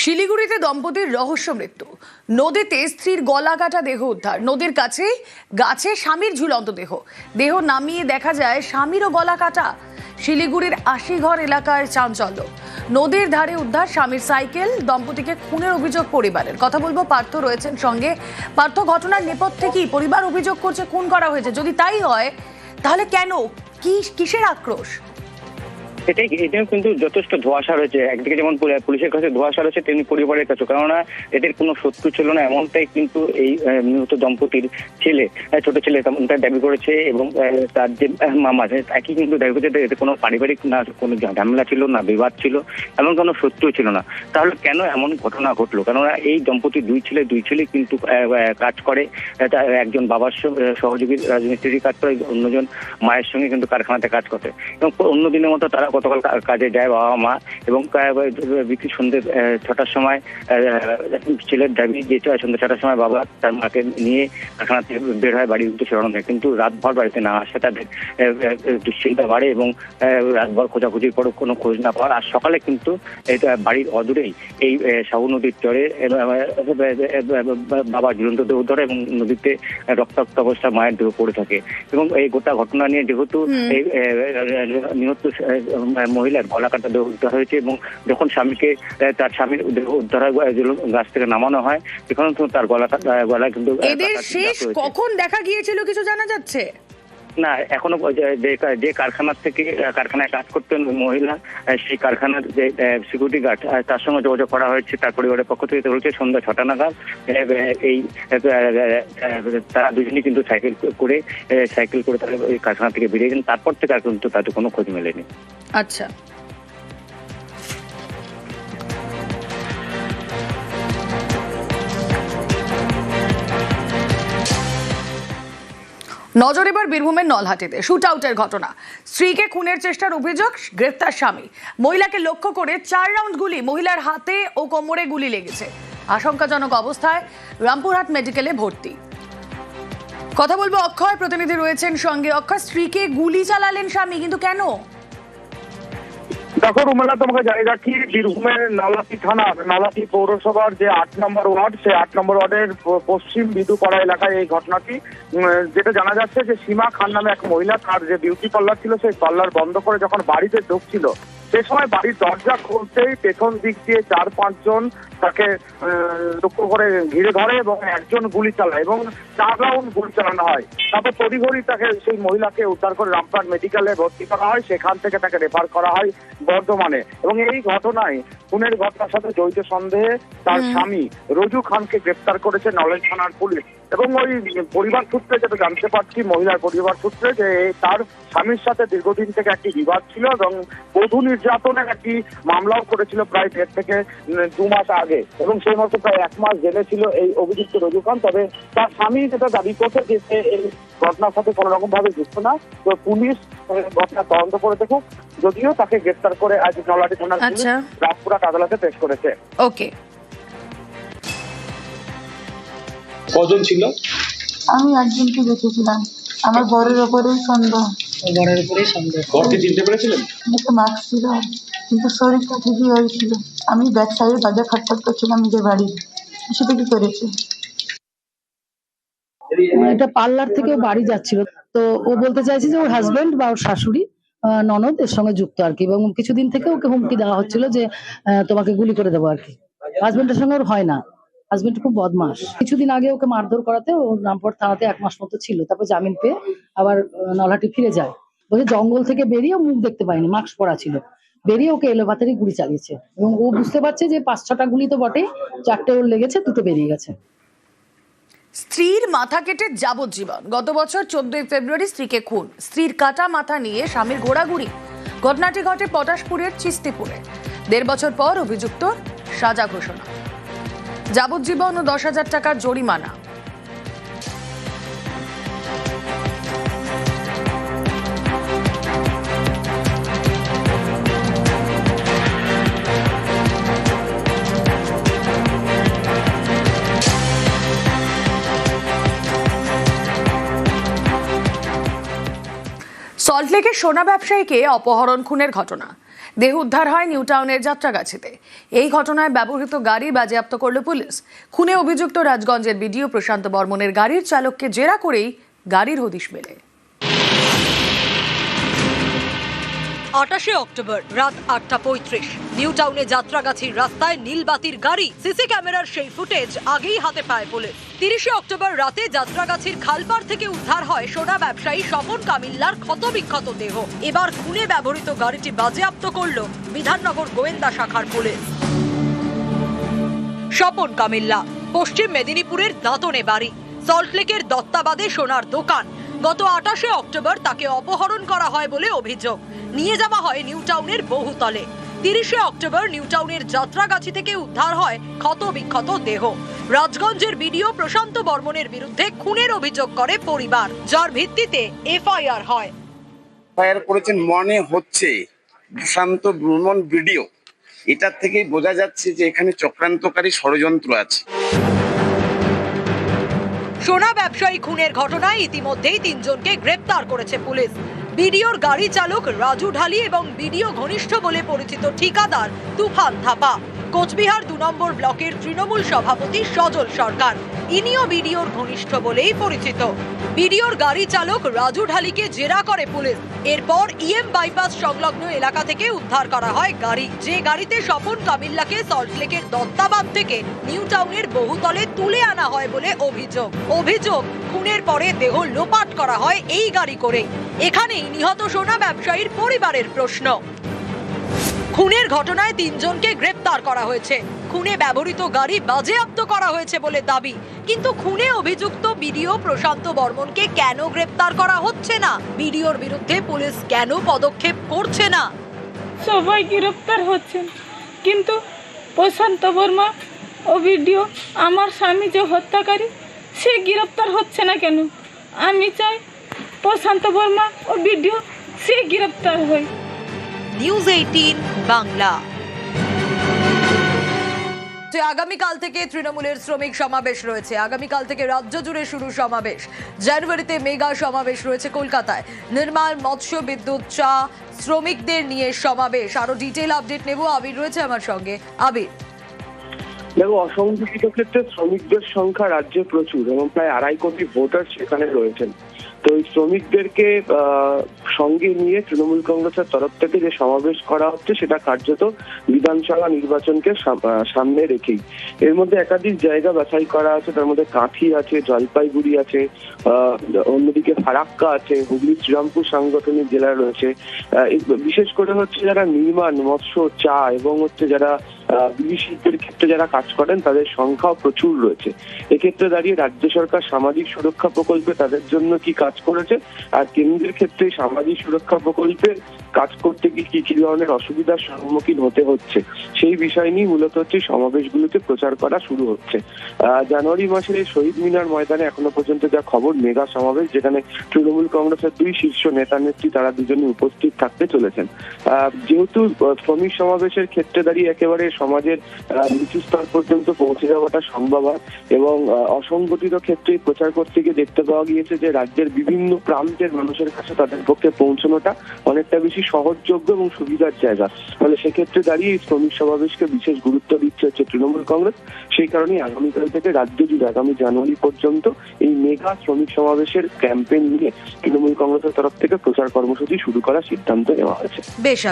শিলিগুড়িতে দম্পতির রহস্য মৃত্যু। নদীতে স্ত্রীর গলা কাটা দেহ উদ্ধার। নদীর কাছে, গাছে স্বামীর ঝুলন্ত দেহ। দেহ নামিয়ে দেখা যায় স্বামীরও গলা কাটা। শিলিগুড়ির আশিঘর এলাকায় চাঞ্চল্য। নদীর ধারে উদ্ধার স্বামীর সাইকেল, দম্পতিকে খুনের অভিযোগ পরিবারের। কথা বলব, পার্থ রয়েছেন সঙ্গে। পার্থ, ঘটনার নেপথ্যে কি পরিবার অভিযোগ করছে, খুন করা হয়েছে? যদি তাই হয়, তাহলে কেন? কি, কিসের আক্রোশ? এটাই, এটাও কিন্তু যথেষ্ট ধোঁয়াশা রয়েছে। একদিকে যেমন পুলিশের কাছে ধোঁয়াশা রয়েছে, তেমনি পরিবারের কাছে কেননা এদের কোনো শত্রু ছিল না, এমনটাই কিন্তু এই নিহত দম্পতির ছেলে ছোট ছেলে তেমনটা দাবি করেছে এবং তার যে মামা একই কিন্তু দাবি করেছে এতে কোনো পারিবারিক না, কোনো ঝামেলা ছিল না, বিবাদ ছিল, এমন কোনো শত্রু ছিল না। তাহলে কেন এমন ঘটনা ঘটলো? কেননা এই দম্পতির দুই ছেলে দুই ছেলে কিন্তু কাজ করে একজন বাবার সহযোগী রাজমিস্ত্রি কাজ করে, অন্যজন মায়ের সঙ্গে কিন্তু কারখানাতে কাজ করে এবং অন্য দিনের মতো তারা গতকাল কাজে যায় বাবা মা এবং বিকেল সন্ধ্যে ছটার সময় ছেলের দাবি যে সন্ধ্যে ছটার সময় বাবা তার মাকে নিয়ে কারখানা থেকে বের হয় বাড়ির উদ্দেশ্যে রওনা দেয় কিন্তু রাতভর বাড়িতে না আসে তাদের দুশ্চিন্তা বাড়ে এবং রাতভর খোঁজাখুঁজির পরও কোনো খোঁজ না পাওয়ার আর সকালে কিন্তু বাড়ির অদূরেই এই সাহু নদীর চরে বাবা ঝুলন্ত দেহ ধরে এবং নদীতে রক্তাক্ত অবস্থা মায়ের দেহ পড়ে থাকে এবং এই গোটা ঘটনা নিয়ে যেহেতু এই নিহত মহিলার গলা কাটা দেহ উদ্ধার হয়েছে এবং যখন স্বামীকে তার স্বামীর দেহ উদ্ধার হয় গাছ থেকে নামানো হয় সেখানে তার গলা কাটা গলা কিন্তু এদের শেষ কখন দেখা গিয়েছিল কিছু জানা যাচ্ছে? না, এখনও যে- কারখানার থেকে কারখানায় কাজ করতেন মহিলা সেই কারখানার যে সিকিউরিটি গার্ড তার সঙ্গে যোগাযোগ করা হয়েছে, তার পরিবারের পক্ষ থেকে বলছে সন্ধ্যা ছটা নাগাদ এই তারা দুজনই কিন্তু সাইকেল করে সাইকেল করে তারা ওই কারখানা থেকে বেরিয়ে গেলেন। তারপর থেকে আর কিন্তু তাদের কোনো খোঁজ মেলেনি। আচ্ছা। নজর এবার বীরভূমের নলহাটিতে। শুট আউটের ঘটনা। স্ত্রীকে খুনের চেষ্টার অভিযোগ, গ্রেপ্তার স্বামী। মহিলাকে লক্ষ্য করে চার রাউন্ড গুলি মহিলার হাতে ও কোমরে গুলি লেগেছে। আশঙ্কাজনক অবস্থায় রামপুরহাট মেডিকেলে ভর্তি। কথা বলব অক্ষয়। প্রতিনিধি রয়েছেন সঙ্গে। অক্ষয়, স্ত্রীকে গুলি চালালেন স্বামী, কিন্তু কেন? দেখো রুমেলা তোমাকে জানিয়ে রাখি বীরভূমের নালাতি থানার নালাতি পৌরসভার যে আট নম্বর ওয়ার্ড, সেই আট নম্বর ওয়ার্ডের পশ্চিম বিদুপাড়া এলাকায় এই ঘটনাটি যেটা জানা যাচ্ছে যে সীমা খান নামে এক মহিলা, তার যে বিউটি পার্লার ছিল, সেই পার্লার বন্ধ করে যখন বাড়িতে ঢুকছিল সে সময় বাড়ির দরজা খুলতেই পেছন দিক দিয়ে চার পাঁচজন তাকে লক্ষ্য করে ঘিরে ধরে এবং একজন গুলি চালায় এবং চার রাউন্ড গুলি চালানো হয়। তারপর তড়িঘড়ি তাকে সেই মহিলাকে উদ্ধার করে রামপুরহাট মেডিকেলে ভর্তি করা হয়। সেখান থেকে তাকে রেফার করা হয় বর্ধমানে। এবং এই ঘটনায় খুনের ঘটনার সাথে জড়িত সন্দেহে তার স্বামী রজু খানকে গ্রেপ্তার করেছে নলেজ থানার পুলিশ। এবং ওই পরিবার সূত্রে যেটা জানতে পারছি মহিলার পরিবার সূত্রে যে তার স্বামীর সাথে দীর্ঘদিন থেকে একটি বিবাদ ছিল এবং বধূ নির্যাতনের একটি মামলাও করেছিল প্রায় দেড় থেকে দু মাস আগে এবং সেই মতো প্রায় এক মাস জেলে ছিল এই অভিযুক্ত রজু খান তবে তার স্বামী যেটা দাবি করছে যে সে এই ঘটনার সাথে কোনো রকম ভাবে যুক্ত না তো পুলিশ ঘটনা তদন্ত করে দেখুক। যদিও তাকে গ্রেপ্তার করে আজ নলাটি থানার আচ্ছা। আদালতে পেশ করেছে। ওকে। কজন ছিল? আমি একজনকে দেখেছিলাম। আমার বরের ওপরেই সন্দেহ। বরের উপরেই সন্দেহ। ঘরকে চিনতে পেরেছিলেন? মুখে মাস্ক ছিল। কিন্তু শরীরটা ঠিকই হয়েছিল। আমি ব্যাক সাইডে দরজা খটখট করছিলাম নিজের বাড়ির সেটা কি করেছে? এটা পার্লার থেকে বাড়ি যাচ্ছিল। তো ও বলতে চাইছে যে ওর হাজবেন্ড বা ওর শাশুড়ি আহ, ননদ এর সঙ্গে যুক্ত আর কি। এবং কিছুদিন থেকে ওকে হুমকি দেওয়া হচ্ছিল যে আহ, তোমাকে গুলি করে দেবো আর কি। হাজবেন্ডের সঙ্গে ওর হয় না। হাজবেন্ড খুব বদমাস কিছুদিন আগে ওকে মারধর করাতে ও রামপুর থানাতে এক মাস মতো ছিল। তারপর জামিন পেয়ে আবার নলহাটি ফিরে যায়। বলছে, জঙ্গল থেকে বেরিয়ে মুখ দেখতে পায়নি মাস্ক পরা ছিল। বেরিয়ে ওকে এলোপাতারি গুলি চালিয়েছে। এবং ও বুঝতে পারছে যে পাঁচ ছটা গুলি তো বটে চারটে ওর লেগেছে, দুটো বেরিয়ে গেছে। স্ত্রীর মাথা কেটে যাবজ্জীবন। গত বছর চোদ্দই ফেব্রুয়ারি স্ত্রীকে খুন। স্ত্রীর কাটা মাথা নিয়ে স্বামীর ঘোড়াঘুড়ি ঘটনাটি ঘটে পটাশপুরের চিস্তিপুরে। দেড় বছর পর অভিযুক্ত সাজা ঘোষণা। যাবজ্জীবন ও দশ হাজার টাকার জরিমানা। সল্টলেকের সোনা ব্যবসায়ীকে অপহরণ খুনের ঘটনা। দেহ উদ্ধার হয় নিউ টাউনের যাত্রাগাছিতে। এই ঘটনায় ব্যবহৃত গাড়ি বাজেয়াপ্ত করল পুলিশ। খুনে অভিযুক্ত রাজগঞ্জের বিডিও প্রশান্ত বর্মনের গাড়ির চালককে জেরা করেই গাড়ির হদিশ মেলে। আটাশে অক্টোবর, রাত আটটা পঁয়ত্রিশ। নিউ টাউনে যাত্রাগাছির রাস্তায় নীলবাতির গাড়ি, সিসি ক্যামেরার সেই ফুটেজ আগেই হাতে পায় পুলিশ। তিরিশে অক্টোবর রাতে যাত্রাগাছির খালপাড় থেকে উদ্ধার হয় সোনা ব্যবসায়ী স্বপন কামিল্লার ক্ষতবিক্ষত দেহ। এবার খুনে ব্যবহৃত গাড়িটি বাজেয়াপ্ত করল বিধাননগর গোয়েন্দা শাখার পুলিশ। স্বপন কামিল্লা, পশ্চিম মেদিনীপুরের দাঁতনে বাড়ি। সল্টলেকের দত্তাবাদে সোনার দোকান। গত আটাশে অক্টোবর তাকে অপহরণ করা হয় বলে অভিযোগ। নিয়ে যাওয়া হয় নিউ টাউনের বহুতলে। তিরিশে অক্টোবর নিউ টাউনের যাত্রাগাছি থেকে উদ্ধার হয় ক্ষত বিক্ষত দেহ। রাজগঞ্জের বিডিও প্রশান্ত বর্মনের বিরুদ্ধে খুনের অভিযোগ করে পরিবার যার ভিত্তিতে এফআইআর হয়। ফায়ার করেছেন মনে হচ্ছে সুশান্ত ভ্রমণ ভিডিও এটার থেকেই বোঝা যাচ্ছে যে এখানে চক্রান্তকারী ষড়যন্ত্র আছে। সোনা ব্যবসায়ী খুনের ঘটনায় ইতিমধ্যেই তিনজনকে গ্রেপ্তার করেছে পুলিশ। বিডিওর গাড়ি চালক রাজু ঢালি এবং বিডিও ঘনিষ্ঠ বলে পরিচিত ঠিকাদার তুফান থাপা। কোচবিহার দু নম্বর ব্লকের তৃণমূল সভাপতি সজল সরকার। ইনিও বিডিওর ঘনিষ্ঠ বলেই পরিচিত। বিডিওর গাড়ি চালক রাজু ঢালিকে জেরা করে পুলিশ। এরপর ইএম বাইপাস সংলগ্ন এলাকা থেকে উদ্ধার করা হয় গাড়ি। যে গাড়িতে স্বপন কামিল্লাকে সল্টলেকের দত্তাবাদ থেকে নিউ টাউনের বহুতলে তুলে আনা হয় বলে অভিযোগ। অভিযোগ, খুনের পরে দেহ লোপাট করা হয় এই গাড়ি করে এখানেই নিহত সোনা ব্যবসায়ীর পরিবারের প্রশ্ন। খুনের ঘটনায় তিনজনকে গ্রেপ্তার করা হয়েছে। খুনে ব্যবহৃত গাড়ি বাজেয়াপ্ত করা হয়েছে বলে দাবি। কিন্তু খুনে অভিযুক্ত বিডিও প্রশান্ত বর্মনকে কেন গ্রেপ্তার করা হচ্ছে না? বিডিওর বিরুদ্ধে পুলিশ কেন পদক্ষেপ করছে না? সবাই গ্রেপ্তার হচ্ছেন। কিন্তু প্রশান্ত বর্মা ও বিডিও আমার স্বামী যে হত্যাকারী, সে গ্রেপ্তার হচ্ছে না কেন? আমি চাই প্রশান্ত বর্মা ও বিডিও সে গ্রেপ্তার হয়। নিউজ এইটিন বাংলা আগামীকাল থেকে তৃণমূলের শ্রমিক সমাবেশ রয়েছে। আগামীকাল থেকে রাজ্য জুড়ে শুরু সমাবেশ। জানুয়ারিতে মেগা সমাবেশ রয়েছে কলকাতায়। নির্মাণ, মৎস্য, বিদ্যুৎ, চা শ্রমিকদের নিয়ে সমাবেশ। আরও ডিটেল আপডেট নেব। আবির রয়েছে আমার সঙ্গে। আবির। দেখো, অসংগঠিত ক্ষেত্রে শ্রমিকদের সংখ্যা রাজ্যে প্রচুর এবং প্রায় আড়াই কোটি ভোটার সেখানে রয়েছেন। তো এই শ্রমিকদেরকে সঙ্গে নিয়ে তৃণমূল কংগ্রেসের তরফ থেকে যে সমাবেশ করা হচ্ছে, সেটা কার্যত বিধানসভা নির্বাচনকে সামনে রেখেই। এর মধ্যে একাধিক জায়গা বাছাই করা আছে, তার মধ্যে কাঁথি আছে, জলপাইগুড়ি আছে অন্যদিকে ফারাক্কা আছে, হুগলি শ্রীরামপুর সাংগঠনিক জেলা রয়েছে। বিশেষ করে হচ্ছে যারা নির্মাণ, মৎস্য, চা এবং হচ্ছে যারা বিড়ি শিল্পের ক্ষেত্রে যারা কাজ করেন, তাদের সংখ্যাও প্রচুর রয়েছে। এক্ষেত্রে দাঁড়িয়ে রাজ্য সরকার সামাজিক সুরক্ষা প্রকল্পে তাদের জন্য কি কাজ করেছে? আর কেন্দ্রের ক্ষেত্রে সামাজিক সুরক্ষা প্রকল্পে কাজ করতে গিয়ে কি কি ধরনের অসুবিধার সম্মুখীন হতে হচ্ছে, সেই বিষয় নিয়ে মূলত হচ্ছে সমাবেশগুলোতে প্রচার করা শুরু হচ্ছে। জানুয়ারি এই শহীদ মিনার ময়দানে এখনও পর্যন্ত যা খবর, মেগা সমাবেশ, যেখানে তৃণমূল কংগ্রেসের দুই শীর্ষ নেতা নেত্রী তারা দুজনে উপস্থিত থাকতে চলেছেন। যেহেতু শ্রমিক সমাবেশের ক্ষেত্রে দাঁড়িয়ে একেবারে সমাজের নিচু স্তর পর্যন্ত পৌঁছে যাওয়াটা সম্ভব হয় এবং অসংগঠিত ক্ষেত্রে প্রচার করতে গিয়ে দেখতে পাওয়া গিয়েছে যে রাজ্যের বিভিন্ন প্রান্তের মানুষের কাছে তাদের পক্ষে পৌঁছানোটা অনেকটা বেশি সহজযোগ্য এবং সুবিধার জায়গা। ফলে সেক্ষেত্রে দাঁড়িয়ে শ্রমিক সমাবেশকে বিশেষ গুরুত্ব দিচ্ছে হচ্ছে তৃণমূল কংগ্রেস। সেই কারণে আগামীকাল থেকে রাজ্য জুড়ে আগামী জানুয়ারি পর্যন্ত এই মেগা শ্রমিক সমাবেশের ক্যাম্পেইন নিয়ে তৃণমূল কংগ্রেসের তরফ থেকে প্রচার কর্মসূচি শুরু করার সিদ্ধান্ত নেওয়া হয়েছে। বেশ